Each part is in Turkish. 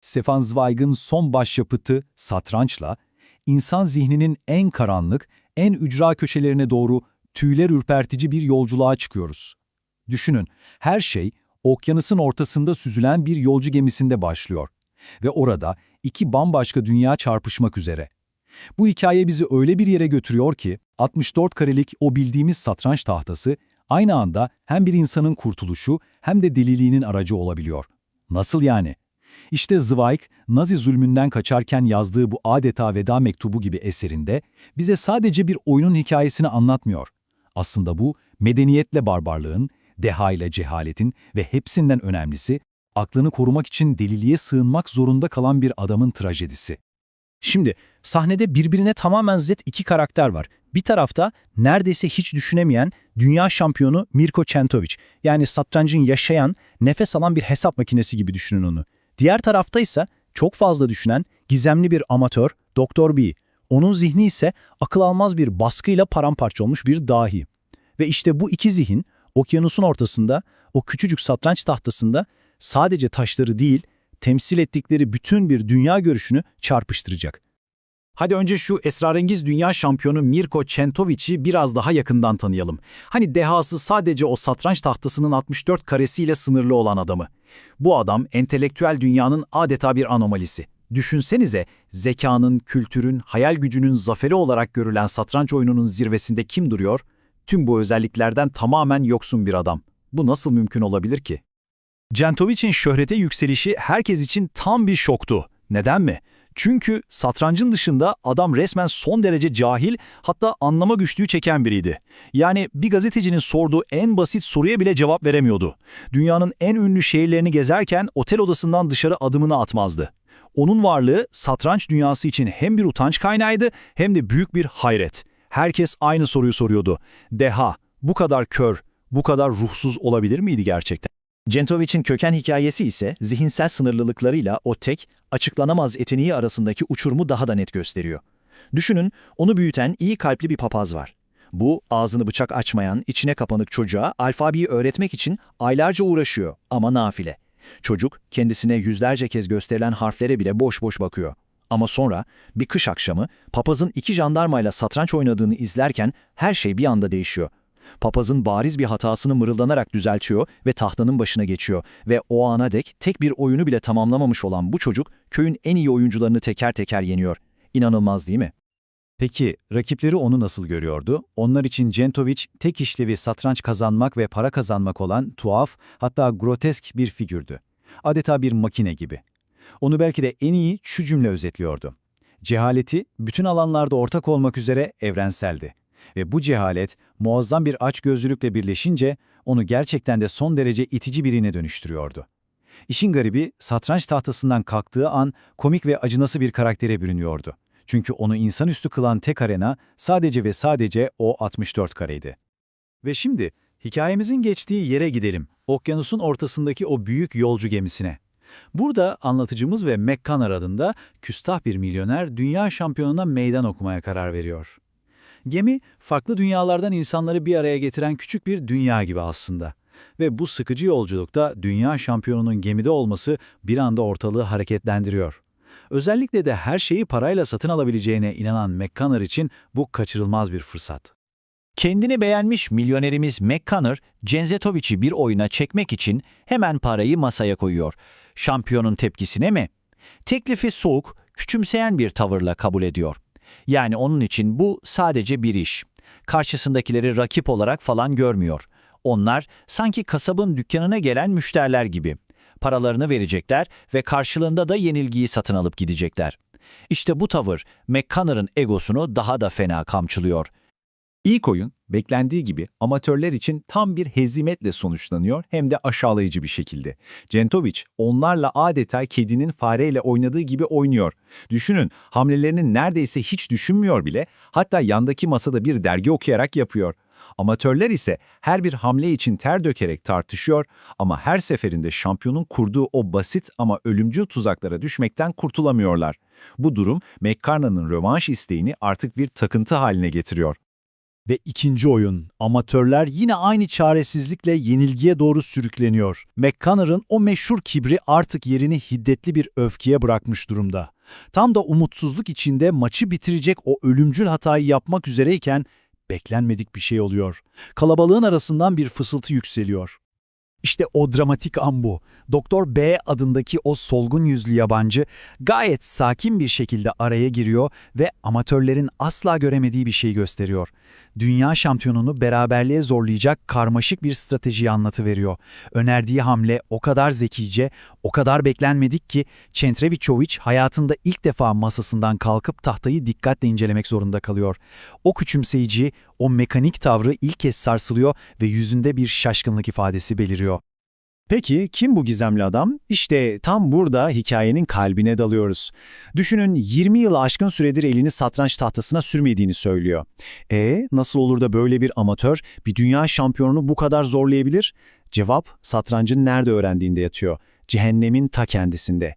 Stefan Zweig'ın son başyapıtı Satranç'la, insan zihninin en karanlık, en ücra köşelerine doğru tüyler ürpertici bir yolculuğa çıkıyoruz. Düşünün, her şey okyanusun ortasında süzülen bir yolcu gemisinde başlıyor. Ve orada iki bambaşka dünya çarpışmak üzere. Bu hikaye bizi öyle bir yere götürüyor ki, 64 karelik o bildiğimiz satranç tahtası, aynı anda hem bir insanın kurtuluşu hem de deliliğinin aracı olabiliyor. Nasıl yani? İşte Zweig, Nazi zulmünden kaçarken yazdığı bu adeta veda mektubu gibi eserinde bize sadece bir oyunun hikayesini anlatmıyor. Aslında bu, medeniyetle barbarlığın, deha ile cehaletin ve hepsinden önemlisi, aklını korumak için deliliğe sığınmak zorunda kalan bir adamın trajedisi. Şimdi sahnede birbirine tamamen zıt iki karakter var. Bir tarafta neredeyse hiç düşünemeyen dünya şampiyonu Mirko Centovic. Yani satrancın yaşayan, nefes alan bir hesap makinesi gibi düşünün onu. Diğer tarafta ise çok fazla düşünen, gizemli bir amatör, Doktor B. Onun zihni ise akıl almaz bir baskıyla paramparça olmuş bir dahi. Ve işte bu iki zihin, okyanusun ortasında, o küçücük satranç tahtasında sadece taşları değil, temsil ettikleri bütün bir dünya görüşünü çarpıştıracak. Hadi önce şu esrarengiz dünya şampiyonu Mirko Centovic'i biraz daha yakından tanıyalım. Hani dehası sadece o satranç tahtasının 64 karesiyle sınırlı olan adamı. Bu adam entelektüel dünyanın adeta bir anomalisi. Düşünsenize zekanın, kültürün, hayal gücünün zaferi olarak görülen satranç oyununun zirvesinde kim duruyor? Tüm bu özelliklerden tamamen yoksun bir adam. Bu nasıl mümkün olabilir ki? Centovic'in şöhrete yükselişi herkes için tam bir şoktu. Neden mi? Çünkü satrancın dışında adam resmen son derece cahil hatta anlama güçlüğü çeken biriydi. Yani bir gazetecinin sorduğu en basit soruya bile cevap veremiyordu. Dünyanın en ünlü şehirlerini gezerken otel odasından dışarı adımını atmazdı. Onun varlığı satranç dünyası için hem bir utanç kaynağıydı hem de büyük bir hayret. Herkes aynı soruyu soruyordu. Deha, bu kadar kör, bu kadar ruhsuz olabilir miydi gerçekten? Centovic'in köken hikayesi ise zihinsel sınırlılıklarıyla o tek, açıklanamaz yeteneği arasındaki uçurumu daha da net gösteriyor. Düşünün, onu büyüten iyi kalpli bir papaz var. Bu, ağzını bıçak açmayan, içine kapanık çocuğa alfabeyi öğretmek için aylarca uğraşıyor ama nafile. Çocuk, kendisine yüzlerce kez gösterilen harflere bile boş boş bakıyor. Ama sonra, bir kış akşamı, papazın iki jandarmayla satranç oynadığını izlerken her şey bir anda değişiyor. Papazın bariz bir hatasını mırıldanarak düzeltiyor ve tahtanın başına geçiyor ve o ana dek tek bir oyunu bile tamamlamamış olan bu çocuk köyün en iyi oyuncularını teker teker yeniyor. İnanılmaz değil mi? Peki rakipleri onu nasıl görüyordu? Onlar için Centovic tek işlevi satranç kazanmak ve para kazanmak olan tuhaf hatta grotesk bir figürdü. Adeta bir makine gibi. Onu belki de en iyi şu cümle özetliyordu. Cehaleti bütün alanlarda ortak olmak üzere evrenseldi. Ve bu cehalet muazzam bir açgözlülükle birleşince onu gerçekten de son derece itici birine dönüştürüyordu. İşin garibi satranç tahtasından kalktığı an komik ve acınası bir karaktere bürünüyordu. Çünkü onu insanüstü kılan tek arena sadece ve sadece o 64 kareydi. Ve şimdi hikayemizin geçtiği yere gidelim. Okyanusun ortasındaki o büyük yolcu gemisine. Burada anlatıcımız ve McConnor adında küstah bir milyoner dünya şampiyonuna meydan okumaya karar veriyor. Gemi, farklı dünyalardan insanları bir araya getiren küçük bir dünya gibi aslında. Ve bu sıkıcı yolculukta dünya şampiyonunun gemide olması bir anda ortalığı hareketlendiriyor. Özellikle de her şeyi parayla satın alabileceğine inanan McConnor için bu kaçırılmaz bir fırsat. Kendini beğenmiş milyonerimiz McConnor, Cenzetovic'i bir oyuna çekmek için hemen parayı masaya koyuyor. Şampiyonun tepkisine mi? Teklifi soğuk, küçümseyen bir tavırla kabul ediyor. Yani onun için bu sadece bir iş. Karşısındakileri rakip olarak falan görmüyor. Onlar sanki kasabın dükkanına gelen müşteriler gibi. Paralarını verecekler ve karşılığında da yenilgiyi satın alıp gidecekler. İşte bu tavır McConnor'ın egosunu daha da fena kamçılıyor. İlk oyun, beklendiği gibi amatörler için tam bir hezimetle sonuçlanıyor hem de aşağılayıcı bir şekilde. Centovic onlarla adeta kedinin fareyle oynadığı gibi oynuyor. Düşünün, hamlelerini neredeyse hiç düşünmüyor bile, hatta yandaki masada bir dergi okuyarak yapıyor. Amatörler ise her bir hamle için ter dökerek tartışıyor ama her seferinde şampiyonun kurduğu o basit ama ölümcül tuzaklara düşmekten kurtulamıyorlar. Bu durum McCartney'nin rövanş isteğini artık bir takıntı haline getiriyor. Ve ikinci oyun. Amatörler yine aynı çaresizlikle yenilgiye doğru sürükleniyor. McConnor'ın o meşhur kibri artık yerini hiddetli bir öfkeye bırakmış durumda. Tam da umutsuzluk içinde maçı bitirecek o ölümcül hatayı yapmak üzereyken beklenmedik bir şey oluyor. Kalabalığın arasından bir fısıltı yükseliyor. İşte o dramatik an bu. Doktor B adındaki o solgun yüzlü yabancı gayet sakin bir şekilde araya giriyor ve amatörlerin asla göremediği bir şey gösteriyor. Dünya şampiyonunu beraberliğe zorlayacak karmaşık bir stratejiyi anlatıveriyor. Önerdiği hamle o kadar zekice, o kadar beklenmedik ki Çentreviçoviç hayatında ilk defa masasından kalkıp tahtayı dikkatle incelemek zorunda kalıyor. O küçümseyici, o mekanik tavrı ilk kez sarsılıyor ve yüzünde bir şaşkınlık ifadesi beliriyor. Peki kim bu gizemli adam? İşte tam burada hikayenin kalbine dalıyoruz. Düşünün 20 yıl aşkın süredir elini satranç tahtasına sürmediğini söylüyor. E nasıl olur da böyle bir amatör bir dünya şampiyonunu bu kadar zorlayabilir? Cevap satrancın nerede öğrendiğinde yatıyor. Cehennemin ta kendisinde.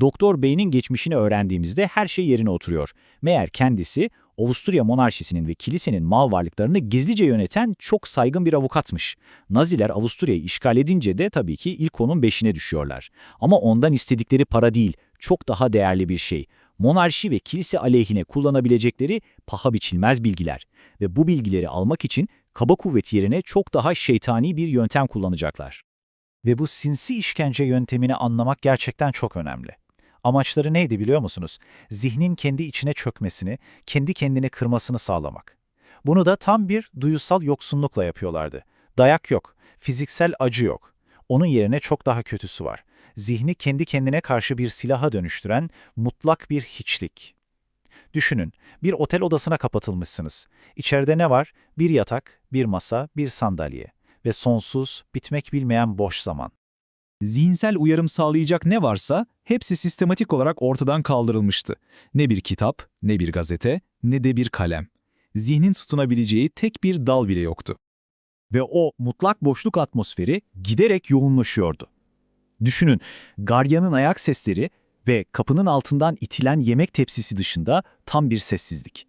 Doktor Bey'in geçmişini öğrendiğimizde her şey yerine oturuyor. Meğer kendisi Avusturya monarşisinin ve kilisenin mal varlıklarını gizlice yöneten çok saygın bir avukatmış. Naziler Avusturya'yı işgal edince de tabii ki ilk onun beşine düşüyorlar. Ama ondan istedikleri para değil, çok daha değerli bir şey. Monarşi ve kilise aleyhine kullanabilecekleri paha biçilmez bilgiler. Ve bu bilgileri almak için kaba kuvvet yerine çok daha şeytani bir yöntem kullanacaklar. Ve bu sinsi işkence yöntemini anlamak gerçekten çok önemli. Amaçları neydi biliyor musunuz? Zihnin kendi içine çökmesini, kendi kendine kırmasını sağlamak. Bunu da tam bir duyusal yoksunlukla yapıyorlardı. Dayak yok, fiziksel acı yok. Onun yerine çok daha kötüsü var. Zihni kendi kendine karşı bir silaha dönüştüren mutlak bir hiçlik. Düşünün, bir otel odasına kapatılmışsınız. İçeride ne var? Bir yatak, bir masa, bir sandalye ve sonsuz, bitmek bilmeyen boş zaman. Zihinsel uyarım sağlayacak ne varsa hepsi sistematik olarak ortadan kaldırılmıştı. Ne bir kitap, ne bir gazete, ne de bir kalem. Zihnin tutunabileceği tek bir dal bile yoktu. Ve o mutlak boşluk atmosferi giderek yoğunlaşıyordu. Düşünün, garyanın ayak sesleri ve kapının altından itilen yemek tepsisi dışında tam bir sessizlik.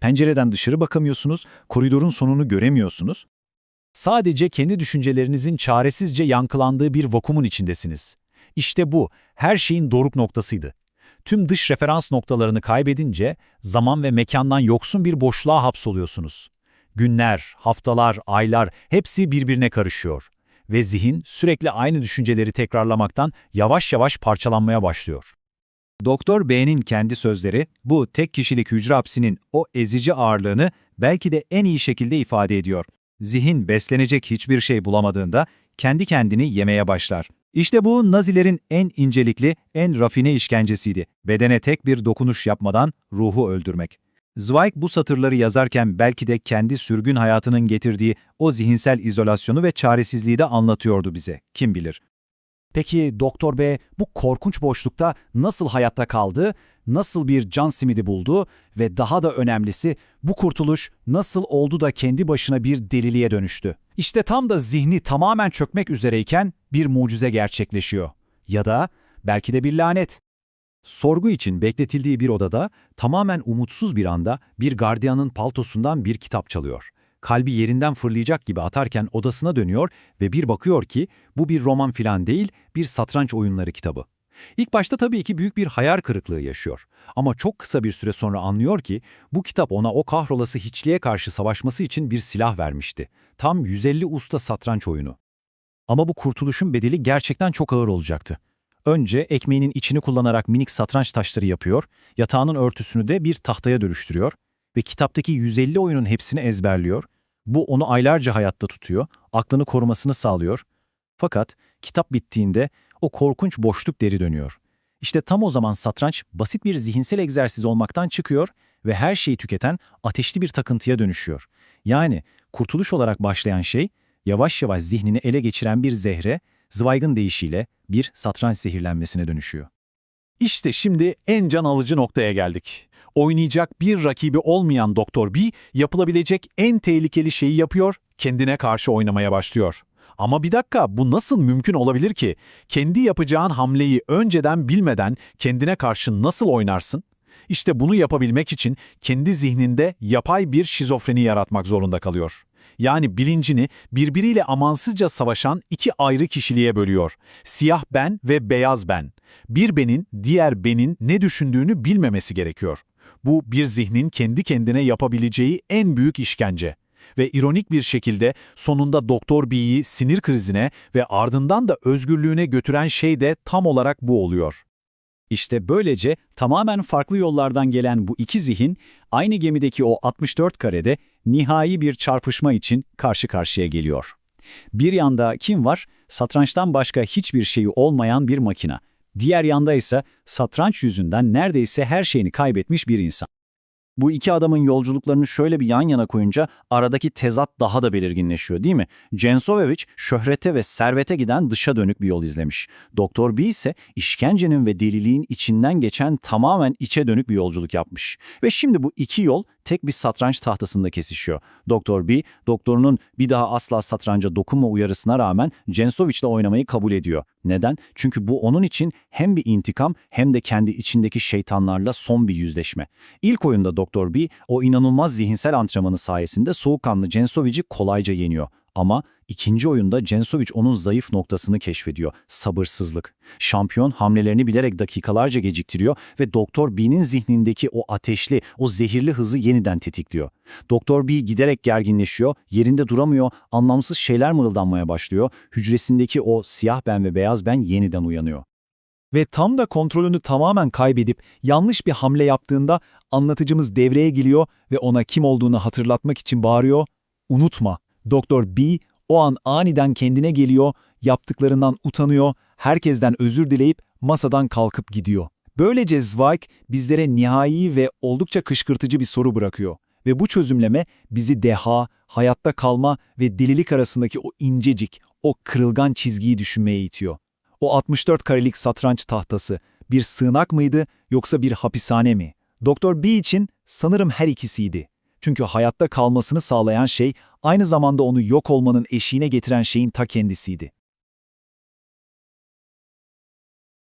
Pencereden dışarı bakamıyorsunuz, koridorun sonunu göremiyorsunuz. Sadece kendi düşüncelerinizin çaresizce yankılandığı bir vakumun içindesiniz. İşte bu, her şeyin doruk noktasıydı. Tüm dış referans noktalarını kaybedince zaman ve mekandan yoksun bir boşluğa hapsoluyorsunuz. Günler, haftalar, aylar hepsi birbirine karışıyor. Ve zihin sürekli aynı düşünceleri tekrarlamaktan yavaş yavaş parçalanmaya başlıyor. Doktor B'nin kendi sözleri bu tek kişilik hücre hapsinin o ezici ağırlığını belki de en iyi şekilde ifade ediyor. Zihin beslenecek hiçbir şey bulamadığında kendi kendini yemeye başlar. İşte bu Nazilerin en incelikli, en rafine işkencesiydi. Bedene tek bir dokunuş yapmadan ruhu öldürmek. Zweig bu satırları yazarken belki de kendi sürgün hayatının getirdiği o zihinsel izolasyonu ve çaresizliği de anlatıyordu bize. Kim bilir. Peki Doktor B bu korkunç boşlukta nasıl hayatta kaldı, nasıl bir can simidi buldu ve daha da önemlisi bu kurtuluş nasıl oldu da kendi başına bir deliliğe dönüştü? İşte tam da zihni tamamen çökmek üzereyken bir mucize gerçekleşiyor. Ya da belki de bir lanet. Sorgu için bekletildiği bir odada tamamen umutsuz bir anda bir gardiyanın paltosundan bir kitap çalıyor. Kalbi yerinden fırlayacak gibi atarken odasına dönüyor ve bir bakıyor ki bu bir roman filan değil, bir satranç oyunları kitabı. İlk başta tabii ki büyük bir hayal kırıklığı yaşıyor. Ama çok kısa bir süre sonra anlıyor ki bu kitap ona o kahrolası hiçliğe karşı savaşması için bir silah vermişti. Tam 150 usta satranç oyunu. Ama bu kurtuluşun bedeli gerçekten çok ağır olacaktı. Önce ekmeğinin içini kullanarak minik satranç taşları yapıyor, yatağının örtüsünü de bir tahtaya dönüştürüyor ve kitaptaki 150 oyunun hepsini ezberliyor. Bu onu aylarca hayatta tutuyor, aklını korumasını sağlıyor. Fakat kitap bittiğinde o korkunç boşluk deri dönüyor. İşte tam o zaman satranç basit bir zihinsel egzersiz olmaktan çıkıyor ve her şeyi tüketen ateşli bir takıntıya dönüşüyor. Yani kurtuluş olarak başlayan şey yavaş yavaş zihnini ele geçiren bir zehre, Zweig'ın deyişiyle bir satranç zehirlenmesine dönüşüyor. İşte şimdi en can alıcı noktaya geldik. Oynayacak bir rakibi olmayan Doktor B yapılabilecek en tehlikeli şeyi yapıyor, kendine karşı oynamaya başlıyor. Ama bir dakika bu nasıl mümkün olabilir ki? Kendi yapacağın hamleyi önceden bilmeden kendine karşı nasıl oynarsın? İşte bunu yapabilmek için kendi zihninde yapay bir şizofreni yaratmak zorunda kalıyor. Yani bilincini birbiriyle amansızca savaşan iki ayrı kişiliğe bölüyor. Siyah ben ve beyaz ben. Bir benin, diğer benin ne düşündüğünü bilmemesi gerekiyor. Bu bir zihnin kendi kendine yapabileceği en büyük işkence. Ve ironik bir şekilde sonunda Doktor B'yi sinir krizine ve ardından da özgürlüğüne götüren şey de tam olarak bu oluyor. İşte böylece tamamen farklı yollardan gelen bu iki zihin aynı gemideki o 64 karede nihai bir çarpışma için karşı karşıya geliyor. Bir yanda kim var? Satrançtan başka hiçbir şeyi olmayan bir makina. Diğer yanda ise satranç yüzünden neredeyse her şeyini kaybetmiş bir insan. Bu iki adamın yolculuklarını şöyle bir yan yana koyunca aradaki tezat daha da belirginleşiyor değil mi? Censovevic şöhrete ve servete giden dışa dönük bir yol izlemiş. Doktor B ise işkencenin ve deliliğin içinden geçen tamamen içe dönük bir yolculuk yapmış. Ve şimdi bu iki yol tek bir satranç tahtasında kesişiyor. Doktor B, doktorunun bir daha asla satranca dokunma uyarısına rağmen Censovic'le oynamayı kabul ediyor. Neden? Çünkü bu onun için hem bir intikam hem de kendi içindeki şeytanlarla son bir yüzleşme. İlk oyunda Doktor B, o inanılmaz zihinsel antrenmanı sayesinde soğukkanlı Censovic'i kolayca yeniyor. Ama ikinci oyunda Censovic onun zayıf noktasını keşfediyor. Sabırsızlık. Şampiyon hamlelerini bilerek dakikalarca geciktiriyor ve Doktor B'nin zihnindeki o ateşli, o zehirli hızı yeniden tetikliyor. Doktor B giderek gerginleşiyor, yerinde duramıyor, anlamsız şeyler mırıldanmaya başlıyor. Hücresindeki o siyah ben ve beyaz ben yeniden uyanıyor. Ve tam da kontrolünü tamamen kaybedip yanlış bir hamle yaptığında anlatıcımız devreye giriyor ve ona kim olduğunu hatırlatmak için bağırıyor. Unutma, Doktor B o an aniden kendine geliyor, yaptıklarından utanıyor, herkesten özür dileyip masadan kalkıp gidiyor. Böylece Zweig bizlere nihai ve oldukça kışkırtıcı bir soru bırakıyor. Ve bu çözümleme bizi deha, hayatta kalma ve delilik arasındaki o incecik, o kırılgan çizgiyi düşünmeye itiyor. O 64 karelik satranç tahtası bir sığınak mıydı yoksa bir hapishane mi? Doktor B için sanırım her ikisiydi. Çünkü hayatta kalmasını sağlayan şey aynı zamanda onu yok olmanın eşiğine getiren şeyin ta kendisiydi.